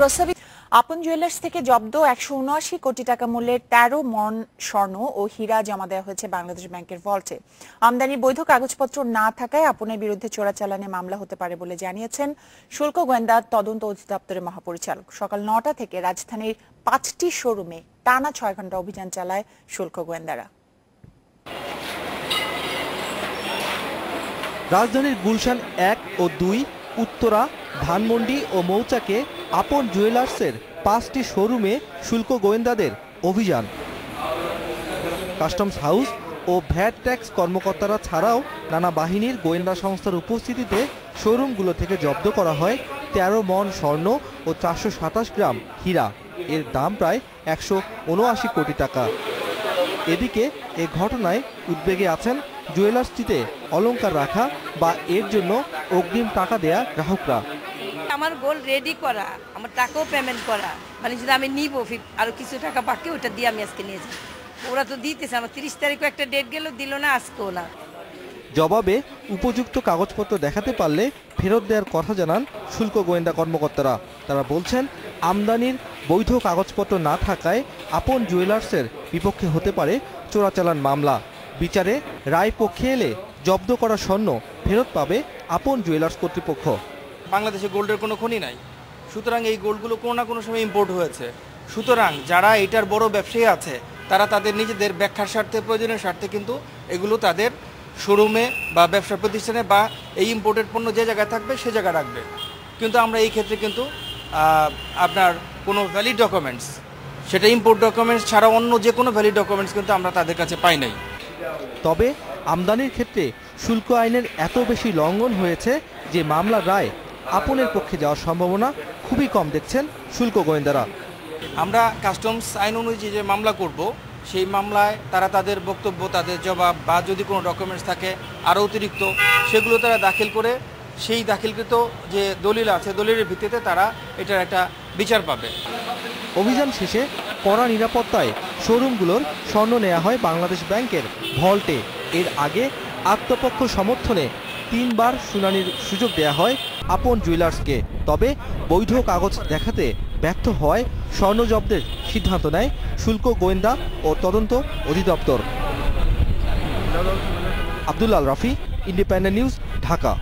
প্রস্তাবিত আপন জুয়েলার্স থেকে জব্দ একশো উনআশি কোটি টাকা মূল্যের তেরো মন স্বর্ণ ও হীরা জমা দেওয়া হয়েছে বাংলাদেশ ব্যাংকের ভল্টে। আমদানি বৈধ কাগজপত্র না থাকায় আপনের বিরুদ্ধে চোরাচালানে মামলা হতে পারে বলে জানিয়েছেন শুল্ক গোয়েন্দা তদন্ত অধিদপ্তরের মহাপরিচালক। সকাল নটা থেকে রাজধানীর পাঁচটি শোরুমে টানা ছয় ঘণ্টা অভিযান চালায় শুল্ক গোয়েন্দারা। রাজধানীর গুলশান এক ও দুই, উত্তরা, ধানমন্ডি ও মৌচাকে আপন জুয়েলার্সের পাঁচটি শোরুমে শুল্ক গোয়েন্দাদের অভিযান। কাস্টমস হাউস ও ভ্যাট ট্যাক্স কর্মকর্তারা ছাড়াও নানা বাহিনীর গোয়েন্দা সংস্থার উপস্থিতিতে শোরুমগুলো থেকে জব্দ করা হয় তেরো মন স্বর্ণ ও চারশো সাতাশ গ্রাম হীরা। এর দাম প্রায় একশো উনআশি কোটি টাকা। এদিকে এ ঘটনায় উদ্বেগে আছেন জুয়েলার্সটিতে অলংকার রাখা বা এর জন্য অগ্রিম টাকা দেয়া গ্রাহকরা। আমার গোল রেডি করা, আমার টাকাও পেমেন্ট করা মানে যদি আমি নিব আরও কিছু টাকা বাকি ওটা দিয়ে আমি আজকে নিয়ে যাই ওরা তো দিতেছে, আমার তিরিশ তারিখও একটা ডেট গেল, দিল না, আজকেও না। জবাবে উপযুক্ত কাগজপত্র দেখাতে পারলে ফেরত দেওয়ার কথা জানান শুল্ক গোয়েন্দা কর্মকর্তারা। তারা বলছেন, আমদানির বৈধ কাগজপত্র না থাকায় আপন জুয়েলার্সের বিপক্ষে হতে পারে চোরাচালান মামলা। বিচারে রায় পক্ষে এলে জব্দ করা স্বর্ণ ফেরত পাবে আপন জুয়েলার্স কর্তৃপক্ষ। বাংলাদেশে গোল্ডের কোনো খনি নাই। সুতরাং এই গোল্ডগুলো কোনো না কোনো সময় ইম্পোর্ট হয়েছে। সুতরাং যারা এটার বড় ব্যবসায়ী আছে, তারা তাদের নিজেদের ব্যাখ্যার স্বার্থে প্রয়োজনীয় স্বার্থে কিন্তু এগুলো তাদের শোরুমে বা ব্যবসা প্রতিষ্ঠানে বা এই ইম্পোর্টেড পণ্য যে জায়গায় থাকবে, সে জায়গায় রাখবে। কিন্তু আমরা এই ক্ষেত্রে কিন্তু আপনার কোনো ভ্যালিড ডকুমেন্টস সেটা ইম্পোর্ট ডকুমেন্টস ছাড়া অন্য যে কোনো ভ্যালিড ডকুমেন্টস কিন্তু আমরা তাদের কাছে পাই নাই। তবে আমদানির ক্ষেত্রে শুল্ক আইনের এত বেশি লঙ্ঘন হয়েছে যে মামলার রায় আপনের পক্ষে যাওয়ার সম্ভাবনা খুবই কম দেখছেন শুল্ক গোয়েন্দারা। আমরা কাস্টমস আইন অনুযায়ী যে মামলা করব সেই মামলায় তারা তাদের বক্তব্য তাদের জবাব বা যদি কোনো ডকুমেন্টস থাকে আরও অতিরিক্ত সেগুলো তারা দাখিল করে সেই দাখিলকৃত যে দলিল আছে দলিলের ভিত্তিতে তারা এটার একটা বিচার পাবে। অভিযান শেষে কড়া নিরাপত্তায় শোরুমগুলোর স্বর্ণ নেওয়া হয় বাংলাদেশ ব্যাংকের ভল্টে। এর আগে আত্মপক্ষ সমর্থনে তিনবার শুনানির সুযোগ দেয়া হয় আপন জুয়েলার্সকে। তবে বৈধ কাগজ দেখাতে ব্যর্থ হয় স্বর্ণ জব্দের সিদ্ধান্ত নেয় শুল্ক গোয়েন্দা ও তদন্ত অধিদপ্তর। Abdullah Al Rafi, independent news, Dhaka.